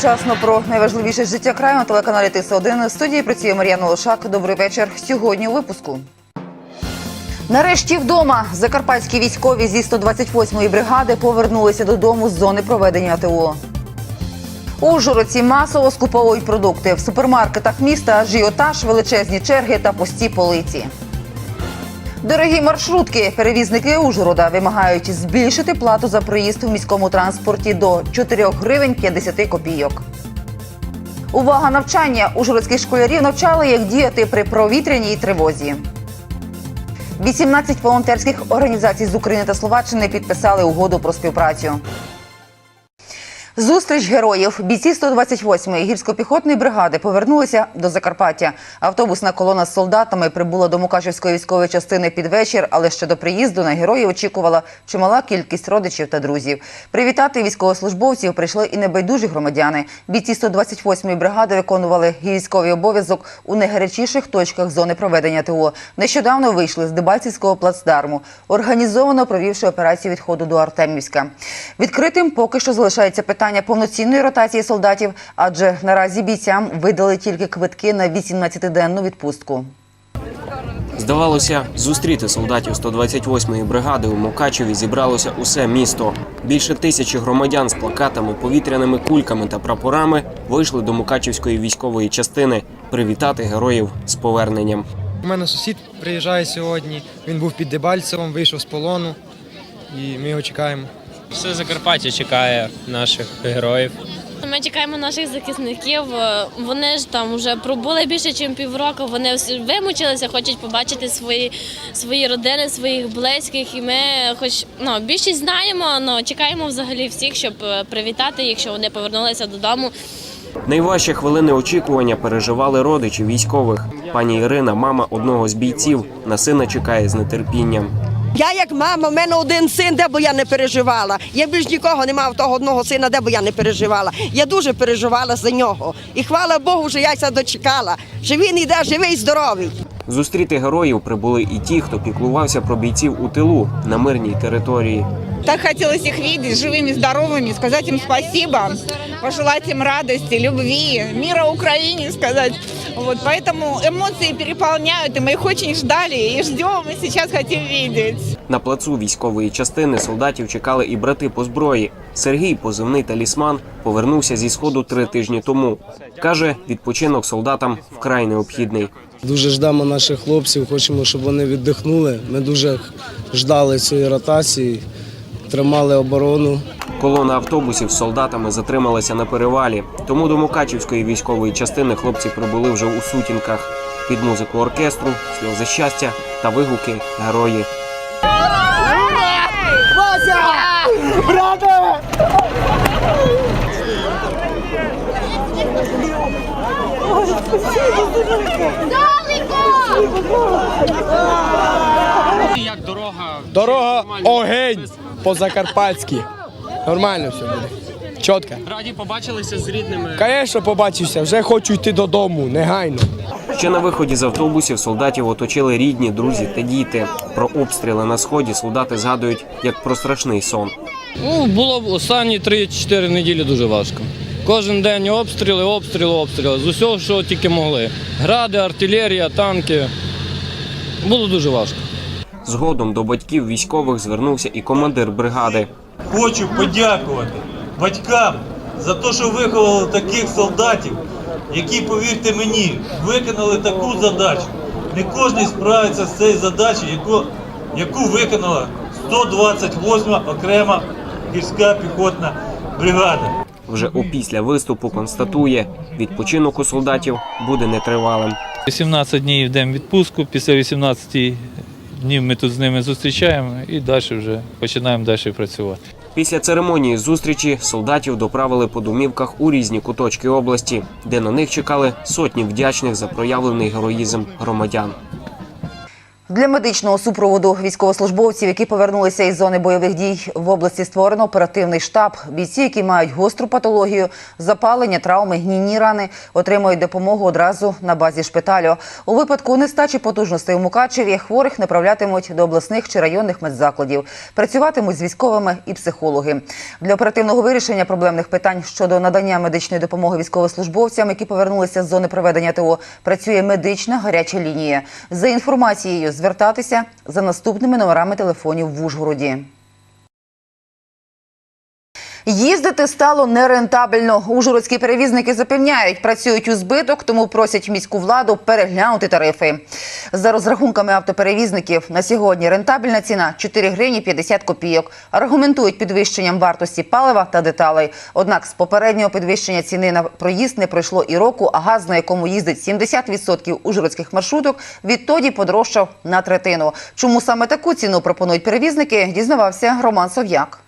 Вчасно про найважливіше життя краю на телеканалі Тис 1 В студії працює Мар'яна Лошак. Добрий вечір. Сьогодні у випуску. Нарешті вдома закарпатські військові зі 128-ї бригади повернулися додому з зони проведення АТО. Ужгородці масово скуповують продукти. В супермаркетах міста ажіотаж, величезні черги та пусті полиці. Дорогі маршрутки, перевізники Ужгорода вимагають збільшити плату за проїзд у міському транспорті до 4 гривень 50 копійок. Увага навчання! Ужгородських школярів навчали, як діяти при провітряній тривозі. 18 волонтерських організацій з України та Словаччини підписали угоду про співпрацю. Зустріч героїв бійці 128-ї гірсько-піхотної бригади повернулися до Закарпаття. Автобусна колона з солдатами прибула до Мукачівської військової частини під вечір, але ще до приїзду на героїв очікувала чимала кількість родичів та друзів. Привітати військовослужбовців прийшли і небайдужі громадяни. Бійці 128-ї бригади виконували військовий обов'язок у найгарячіших точках зони проведення ТО. Нещодавно вийшли з Дебальцівського плацдарму, організовано провівши операцію відходу до Артемівська. Відкритим поки що залишається питання повноцінної ротації солдатів, адже наразі бійцям видали тільки квитки на 18-денну відпустку. Здавалося, зустріти солдатів 128-ї бригади у Мукачеві зібралося усе місто. Більше тисячі громадян з плакатами, повітряними кульками та прапорами вийшли до Мукачівської військової частини привітати героїв з поверненням. У мене сусід приїжджає сьогодні. Він був під Дебальцевом, вийшов з полону, і ми його чекаємо. Все Закарпаття чекає наших героїв. Ми чекаємо наших захисників. Вони ж там вже пробули більше, ніж півроку. Вони всі вимучилися, хочуть побачити свої, свої родини, своїх близьких. І ми, хоч ну, більшість знаємо, але чекаємо взагалі всіх, щоб е, привітати їх, що вони повернулися додому. Найважчі хвилини очікування переживали родичі військових. Пані Ірина, мама одного з бійців, на сина чекає з нетерпінням. Я як мама, в мене один син, де б я не переживала. Я більш нікого не мав того одного сина, де б я не переживала. Я дуже переживала за нього. І хвала Богу, що я ся дочекала. Що він іде живий, здоровий. Зустріти героїв прибули і ті, хто піклувався про бійців у тилу на мирній території. Так хотелось их видеть живыми, здоровыми, сказать им спасибо, пожелать им радости, любви, мира Украине сказать. Вот, поэтому эмоции переполняют, и мы их очень ждали и ждем, и сейчас хотим видеть. На плацу військової частини солдатів чекали і брати по зброї. Сергій, позивний талісман, повернувся зі сходу три тижні тому. Каже, відпочинок солдатам вкрай необхідний. Дуже ждемо наших хлопців, хочемо, щоб вони віддихнули. Ми дуже ждали цієї ротації, тримали оборону. Колона автобусів з солдатами затрималася на перевалі. Тому до Мукачівської військової частини хлопці прибули вже у сутінках. Під музику оркестру, сльози щастя та вигуки герої. Як дорога Дорога огень по-закарпатськи. Нормально все буде. Чітко. раді побачилися з рідними. Звісно, побачився, вже хочу йти додому, негайно. Ще на виході з автобусів солдатів оточили рідні, друзі та діти. Про обстріли на сході солдати згадують як про страшний сон. Ну, було останні 3-4 неділі дуже важко. Кожен день обстріли, обстріли, обстріли. З усього, що тільки могли. Гради, артилерія, танки. Було дуже важко. Згодом до батьків військових звернувся і командир бригади. Хочу подякувати батькам за те, що виховали таких солдатів, які, повірте мені, виконали таку задачу. Не кожен справиться з цією задачею, яку, яку виконала 128 окрема гірська піхотна бригада. Вже опісля виступу констатує, відпочинок у солдатів буде нетривалим. 18 днів йдемо в відпустку, після 18 днів ми тут з ними зустрічаємо і далі вже починаємо далі працювати. Після церемонії зустрічі солдатів доправили по домівках у різні куточки області, де на них чекали сотні вдячних за проявлений героїзм громадян. Для медичного супроводу військовослужбовців, які повернулися із зони бойових дій в області, створено оперативний штаб. Бійці, які мають гостру патологію, запалення, травми, гнійні рани, отримують допомогу одразу на базі шпиталю. У випадку нестачі потужностей у Мукачеві хворих направлятимуть до обласних чи районних медзакладів. Працюватимуть з військовими і психологи. Для оперативного вирішення проблемних питань щодо надання медичної допомоги військовослужбовцям, які повернулися з зони проведення ТО, працює медична гаряча лінія. За інформацією звертатися за наступними номерами телефонів в Ужгороді. Їздити стало нерентабельно. Ужгородські перевізники запевняють, працюють у збиток, тому просять міську владу переглянути тарифи. За розрахунками автоперевізників на сьогодні рентабельна ціна 4 гривні 50 копійок. Аргументують підвищенням вартості палива та деталей. Однак з попереднього підвищення ціни на проїзд не пройшло і року, а газ, на якому їздить 70% ужгородських маршруток, відтоді подорожчав на третину. Чому саме таку ціну пропонують перевізники, дізнавався Роман Сов'як.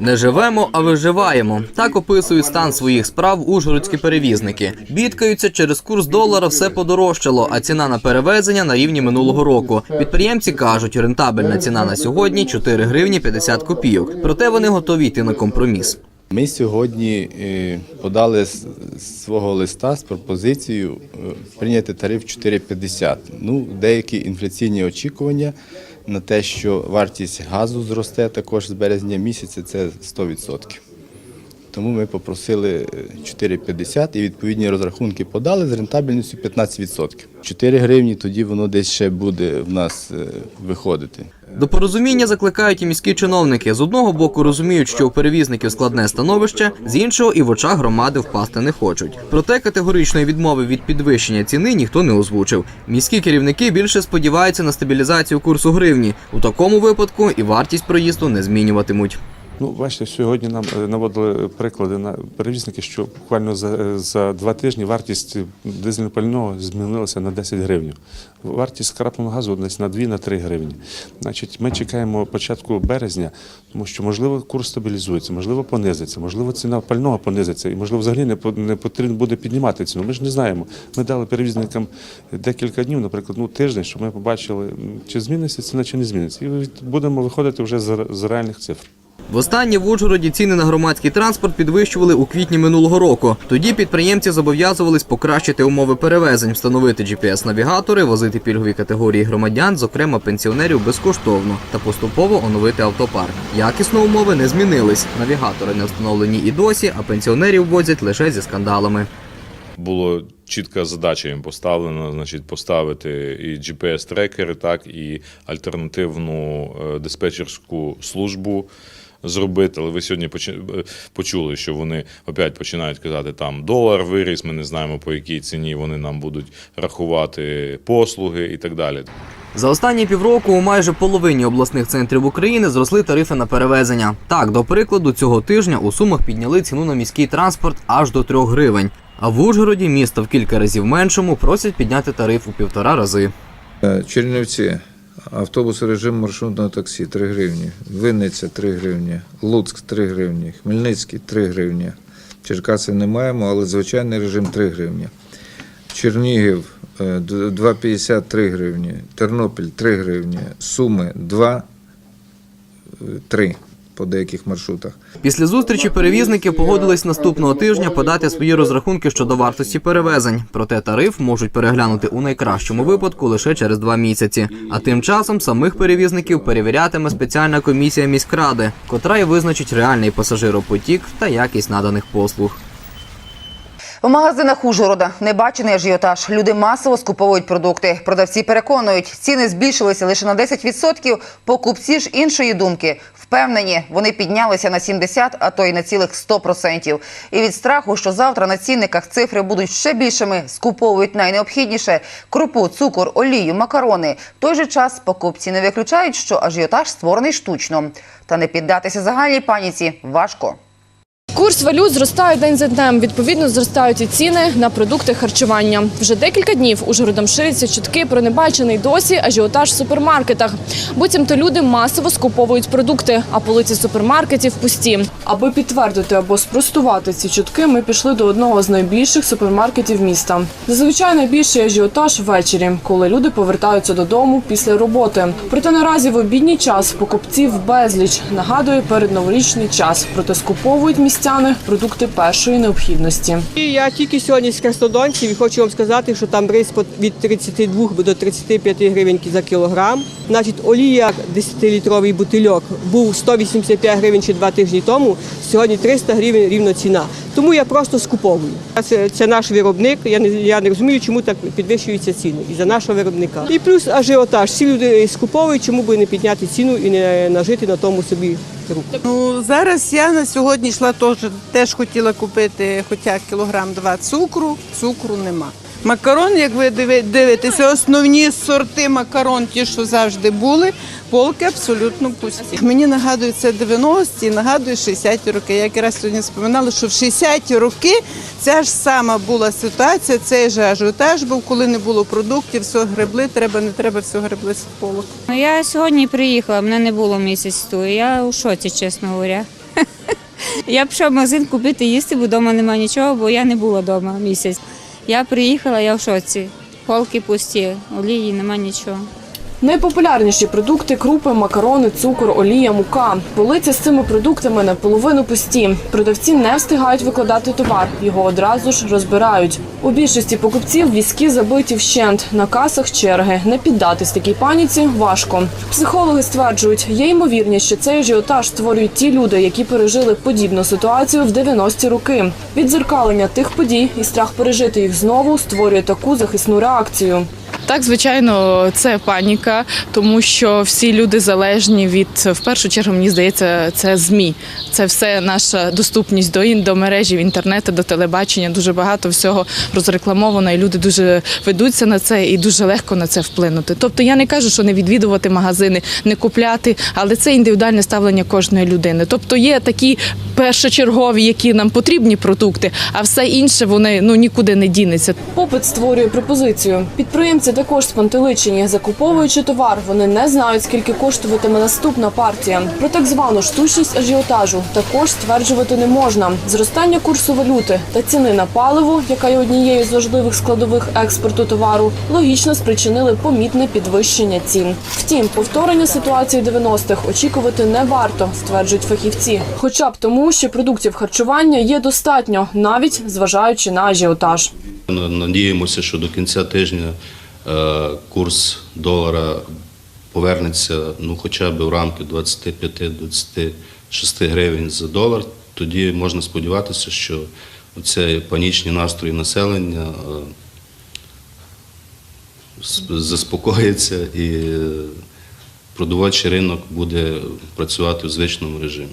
Не живемо, а виживаємо. Так описують стан своїх справ ужгородські перевізники. Бідкаються, через курс долара все подорожчало, а ціна на перевезення на рівні минулого року. Підприємці кажуть, рентабельна ціна на сьогодні 4 гривні 50 копійок. Проте вони готові йти на компроміс. Ми сьогодні е, подали свого листа з пропозицією е, прийняти тариф 4,50. Ну, деякі інфляційні очікування на те, що вартість газу зросте також з березня місяця, це 100%. Тому ми попросили е, 4,50 і відповідні розрахунки подали з рентабельністю 15%. 4 гривні тоді воно десь ще буде в нас е, виходити. До порозуміння закликають і міські чиновники. З одного боку розуміють, що у перевізників складне становище, з іншого і в очах громади впасти не хочуть. Проте категоричної відмови від підвищення ціни ніхто не озвучив. Міські керівники більше сподіваються на стабілізацію курсу гривні. У такому випадку і вартість проїзду не змінюватимуть. Ну, бачите, сьогодні нам е, наводили приклади на перевізники, що буквально за, за два тижні вартість дизельного пального змінилася на 10 гривень. Вартість скрапленого газу десь на 2-3 гривні. Значить, ми чекаємо початку березня, тому що можливо курс стабілізується, можливо, понизиться, можливо, ціна пального понизиться, і можливо, взагалі не не потрібно буде піднімати ціну. Ми ж не знаємо. Ми дали перевізникам декілька днів, наприклад, ну тиждень, щоб ми побачили, чи зміниться ціна, чи не зміниться. І будемо виходити вже з реальних цифр. Востаннє в Ужгороді ціни на громадський транспорт підвищували у квітні минулого року. Тоді підприємці зобов'язувались покращити умови перевезень, встановити GPS-навігатори, возити пільгові категорії громадян, зокрема пенсіонерів, безкоштовно та поступово оновити автопарк. Якісно умови не змінились. Навігатори не встановлені і досі, а пенсіонерів возять лише зі скандалами. було чітка задача їм поставлена, значить, поставити і GPS-трекери, так, і альтернативну е, диспетчерську службу зробити. Але ви сьогодні е, почули, що вони опять починають казати, там долар виріс, ми не знаємо по якій ціні вони нам будуть рахувати послуги і так далі. За останні півроку у майже половині обласних центрів України зросли тарифи на перевезення. Так, до прикладу, цього тижня у Сумах підняли ціну на міський транспорт аж до 3 гривень. А в Ужгороді, місто в кілька разів меншому, просять підняти тариф у півтора рази. Е, Чернівці. Автобус режим маршрутного таксі 3 гривні. Винниця 3 гривні. Луцьк 3 гривні. Хмельницький 3 гривні. Черкаси не маємо, але звичайний режим 3 гривні. Чернігів е, 2,53 гривні. Тернопіль 3 гривні. Суми 2, 3 по деяких маршрутах. Після зустрічі перевізники погодились наступного тижня подати свої розрахунки щодо вартості перевезень. Проте тариф можуть переглянути у найкращому випадку лише через два місяці. А тим часом самих перевізників перевірятиме спеціальна комісія міськради, котра й визначить реальний пасажиропотік та якість наданих послуг. В магазинах Ужгорода небачений ажіотаж. Люди масово скуповують продукти. Продавці переконують, ціни збільшилися лише на 10%, покупці ж іншої думки. Впевнені, вони піднялися на 70, а то й на цілих 100%. І від страху, що завтра на цінниках цифри будуть ще більшими, скуповують найнеобхідніше – крупу, цукор, олію, макарони. В той же час покупці не виключають, що ажіотаж створений штучно. Та не піддатися загальній паніці важко. Курс валют зростає день за днем. Відповідно, зростають і ціни на продукти харчування. Вже декілька днів Ужгородом ширяться чутки про небачений досі ажіотаж в супермаркетах. Буцімто люди масово скуповують продукти, а полиці супермаркетів пусті. Аби підтвердити або спростувати ці чутки, ми пішли до одного з найбільших супермаркетів міста. Зазвичай найбільший ажіотаж ввечері, коли люди повертаються додому після роботи. Проте наразі в обідній час покупців безліч. Нагадує перед новорічний час. Проте скуповують містяни продукти першої необхідності. Я тільки сьогодні з Краснодонців і хочу вам сказати, що там рис від 32 до 35 гривень за кілограм. Значить, олія 10-літровий бутильок був 185 гривень ще два тижні тому. Сьогодні 300 гривень рівно ціна. Тому я просто скуповую. Це, це наш виробник. Я не, я не розумію, чому так підвищуються ціни і за нашого виробника. І плюс ажіотаж. Всі люди скуповують, чому би не підняти ціну і не нажити на тому собі руку. Ну зараз я на сьогодні йшла теж, теж хотіла купити хоча кілограм два цукру, цукру нема. Макарон, як ви диви- дивитеся, основні сорти макарон, ті, що завжди були, полки абсолютно пусті. Мені нагадує це 90-ті, нагадує 60-ті роки. Я якраз сьогодні споминала, що в 60-ті роки ця ж сама була ситуація, цей же ажіотаж був, коли не було продуктів, все гребли, треба, не треба, все гребли з полок. Ну, Я сьогодні приїхала, мене не було місяць тут. Я у шоці, чесно говоря. Я пішла в магазин купити їсти, бо вдома немає нічого, бо я не була вдома місяць. Я приїхала, я в шоці. Полки пусті, олії нема нічого. Найпопулярніші продукти крупи, макарони, цукор, олія, мука. Полиці з цими продуктами наполовину пусті. Продавці не встигають викладати товар, його одразу ж розбирають. У більшості покупців візки забиті вщент. На касах черги. Не піддатись такій паніці важко. Психологи стверджують, є ймовірність, що цей ажіотаж створюють ті люди, які пережили подібну ситуацію в 90-ті роки. Відзеркалення тих подій і страх пережити їх знову створює таку захисну реакцію. Так, звичайно, це паніка, тому що всі люди залежні від в першу чергу, мені здається, це змі. Це все наша доступність до до мережі, інтернету, до телебачення. Дуже багато всього розрекламовано, і люди дуже ведуться на це і дуже легко на це вплинути. Тобто я не кажу, що не відвідувати магазини, не купляти, але це індивідуальне ставлення кожної людини. Тобто є такі першочергові, які нам потрібні продукти, а все інше вони ну нікуди не дінеться. Попит створює пропозицію. Підприємці також спантеличені. Закуповуючи товар, вони не знають, скільки коштуватиме наступна партія. Про так звану штучність ажіотажу також стверджувати не можна. Зростання курсу валюти та ціни на паливо, яка є однією з важливих складових експорту товару, логічно спричинили помітне підвищення цін. Втім, повторення ситуації 90-х очікувати не варто, стверджують фахівці. Хоча б тому, що продуктів харчування є достатньо, навіть зважаючи на ажіотаж. Надіємося, що до кінця тижня курс долара повернеться ну, хоча б в рамки 25-26 гривень за долар. Тоді можна сподіватися, що оці панічні настрої населення е, заспокоїться і е, продовольчий ринок буде працювати в звичному режимі.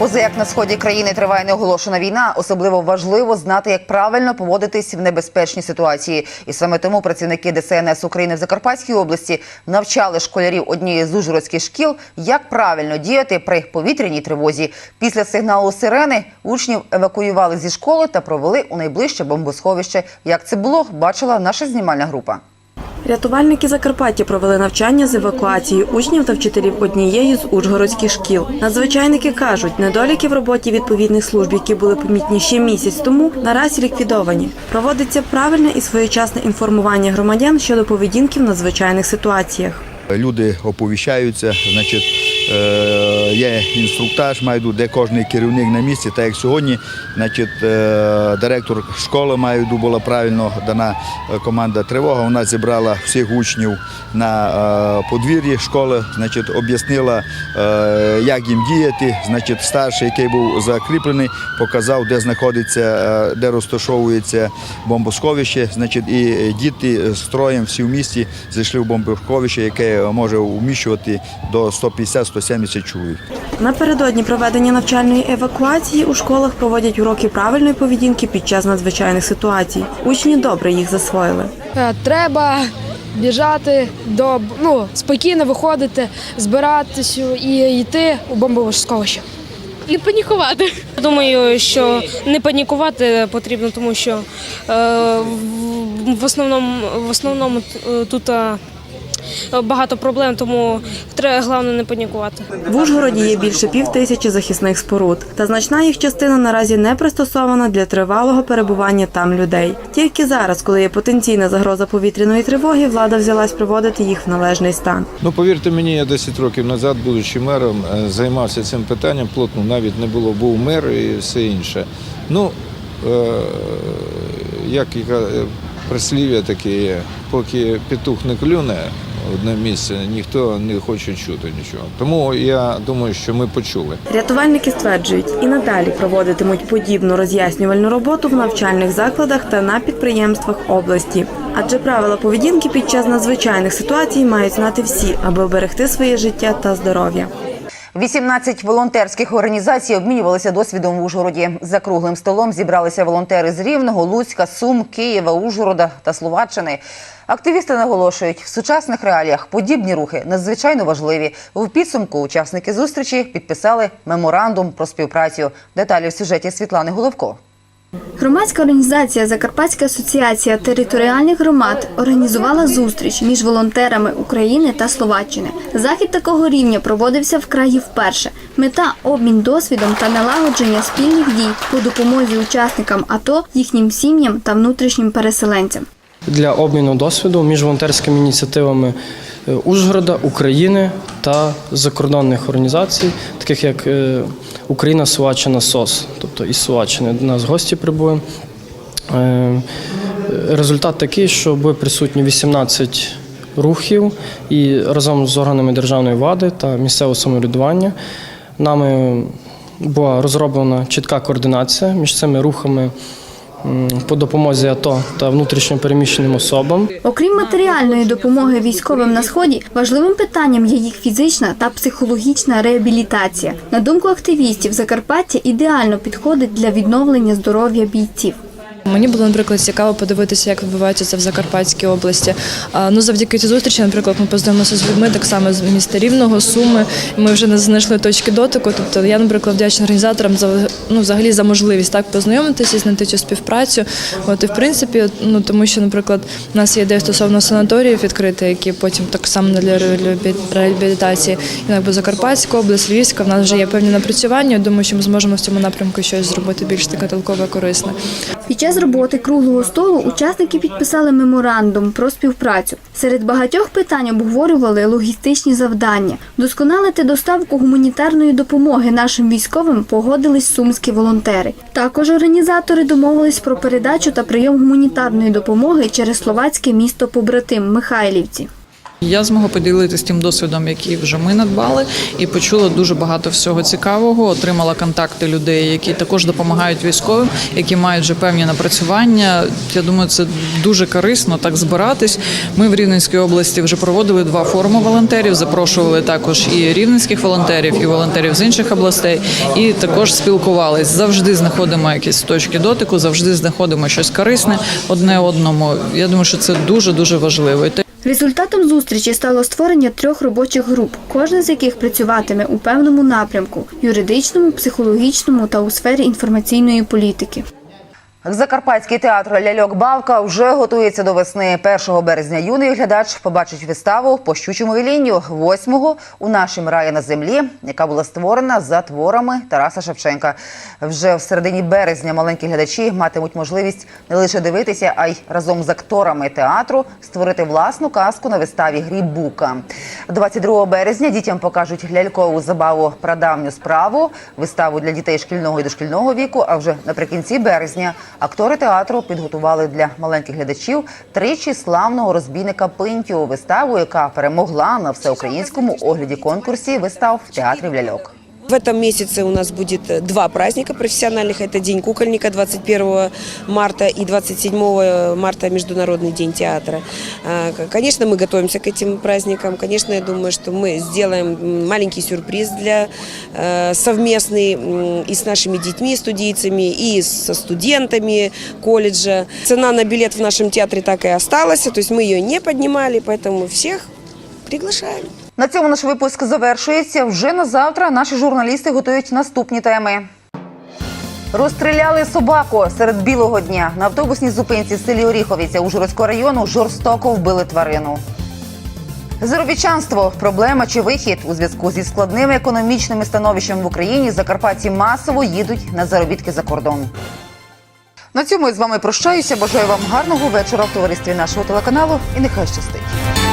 Поза як на сході країни триває неоголошена війна, особливо важливо знати, як правильно поводитись в небезпечній ситуації. І саме тому працівники ДСНС України в Закарпатській області навчали школярів однієї з ужгородських шкіл, як правильно діяти при повітряній тривозі. Після сигналу сирени учнів евакуювали зі школи та провели у найближче бомбосховище. Як це було, бачила наша знімальна група. Рятувальники Закарпаття провели навчання з евакуації учнів та вчителів однієї з ужгородських шкіл. Надзвичайники кажуть, недоліки в роботі відповідних служб, які були помітні ще місяць тому, наразі ліквідовані. Проводиться правильне і своєчасне інформування громадян щодо поведінки в надзвичайних ситуаціях. Люди оповіщаються, значить, є інструктаж, майду, де кожен керівник на місці. Так як сьогодні, значить, е, директор школи майду була правильно дана е, команда тривога. Вона зібрала всіх учнів на е, подвір'ї школи, значить, об'яснила, е, як їм діяти. Значить, старший, який був закріплений, показав, де знаходиться, е, де розташовується бомбосховище. Значить, і діти з строєм всі в місті зайшли в бомбосховище, яке може вміщувати до 150-170 чоловік. Напередодні проведення навчальної евакуації у школах проводять уроки правильної поведінки під час надзвичайних ситуацій. Учні добре їх засвоїли. Е, Треба біжати до ну, спокійно виходити, збиратися і йти у бомбове сховище. Не панікувати. Думаю, що не панікувати потрібно, тому що е, в- в основному, в основному е, тут е, багато проблем, тому треба головне не панікувати. В Ужгороді є більше пів тисячі захисних споруд, та значна їх частина наразі не пристосована для тривалого перебування там людей. Тільки зараз, коли є потенційна загроза повітряної тривоги, влада взялась приводити їх в належний стан. Ну, повірте мені, я 10 років назад, будучи мером, е, займався цим питанням плотно, навіть не було, був мер і все інше. Ну, е, як е, прислів'я таке є, поки петух не клюне одне місце, ніхто не хоче чути нічого. Тому я думаю, що ми почули. Рятувальники стверджують, і надалі проводитимуть подібну роз'яснювальну роботу в навчальних закладах та на підприємствах області. Адже правила поведінки під час надзвичайних ситуацій мають знати всі, аби оберегти своє життя та здоров'я. 18 волонтерських організацій обмінювалися досвідом в Ужгороді. За круглим столом зібралися волонтери з Рівного, Луцька, Сум, Києва, Ужгорода та Словаччини. Активісти наголошують, в сучасних реаліях подібні рухи надзвичайно важливі. В підсумку учасники зустрічі підписали меморандум про співпрацю. Деталі в сюжеті Світлани Головко. Громадська організація Закарпатська асоціація територіальних громад організувала зустріч між волонтерами України та Словаччини. Захід такого рівня проводився в краї вперше. Мета обмін досвідом та налагодження спільних дій по допомозі учасникам АТО, їхнім сім'ям та внутрішнім переселенцям. Для обміну досвіду між волонтерськими ініціативами е, Ужгорода, України та закордонних організацій, таких як е, Україна Словаччина СОС, тобто із Словаччини до нас гості прибули. Е, Результат такий, що були присутні 18 рухів і разом з органами державної влади та місцевого самоврядування. Нами була розроблена чітка координація між цими рухами по допомозі АТО та внутрішньо переміщеним особам. Окрім матеріальної допомоги військовим на сході, важливим питанням є їх фізична та психологічна реабілітація. На думку активістів, Закарпаття ідеально підходить для відновлення здоров'я бійців. Мені було, наприклад, цікаво подивитися, як відбувається це в Закарпатській області. Ну, завдяки цій зустрічі, наприклад, ми познайомилися з людьми так само з міста Рівного, Суми. Ми вже не знайшли точки дотику. Тобто я, наприклад, вдячна організаторам за ну, взагалі за можливість так познайомитися, знайти цю співпрацю. От і в принципі, ну тому що, наприклад, у нас є ідея стосовно санаторіїв відкрити, які потім так само для реабілітації. І якби Закарпатська область, Львівська, в нас вже є певні напрацювання. Думаю, що ми зможемо в цьому напрямку щось зробити більш таке толкове, корисне. Час роботи круглого столу учасники підписали меморандум про співпрацю. Серед багатьох питань обговорювали логістичні завдання. Досконалити доставку гуманітарної допомоги нашим військовим погодились сумські волонтери. Також організатори домовились про передачу та прийом гуманітарної допомоги через словацьке місто побратим Михайлівці. Я змогла поділитися тим досвідом, який вже ми надбали, і почула дуже багато всього цікавого. Отримала контакти людей, які також допомагають військовим, які мають вже певні напрацювання. Я думаю, це дуже корисно так збиратись. Ми в Рівненській області вже проводили два форуми волонтерів. Запрошували також і рівненських волонтерів, і волонтерів з інших областей, і також спілкувались. Завжди знаходимо якісь точки дотику, завжди знаходимо щось корисне одне одному. Я думаю, що це дуже дуже важливо. Результатом зустрічі стало створення трьох робочих груп, кожна з яких працюватиме у певному напрямку юридичному, психологічному та у сфері інформаційної політики. Закарпатський театр Ляльок Бавка вже готується до весни. 1 березня юний глядач побачить виставу по щучому велінню 8-го у нашім раї на землі, яка була створена за творами Тараса Шевченка. Вже в середині березня маленькі глядачі матимуть можливість не лише дивитися, а й разом з акторами театру створити власну казку на виставі Гріб Бука. 22 березня дітям покажуть лялькову забаву прадавню справу, виставу для дітей шкільного і дошкільного віку. А вже наприкінці березня актори театру підготували для маленьких глядачів тричі славного розбійника Пинтю, виставу, яка перемогла на всеукраїнському огляді конкурсі вистав в театрі ляльок. В этом месяце у нас будет э, два праздника профессиональных. Это День кукольника 21 марта и 27 марта Международный день театра. А, к- Конечно, мы готовимся к этим праздникам. Конечно, я думаю, что мы сделаем м, маленький сюрприз для э, совместный м, и с нашими детьми, студийцами, и со студентами колледжа. Цена на билет в нашем театре так и осталась, то есть мы ее не поднимали, поэтому всех приглашаем. На цьому наш випуск завершується. Вже на завтра наші журналісти готують наступні теми. Розстріляли собаку серед білого дня. На автобусній зупинці в селі Оріховиця Ужгородського району жорстоко вбили тварину. Заробітчанство проблема чи вихід у зв'язку зі складним економічним становищем в Україні закарпатці масово їдуть на заробітки за кордон. На цьому я з вами прощаюся. Бажаю вам гарного вечора в товаристві нашого телеканалу і нехай щастить.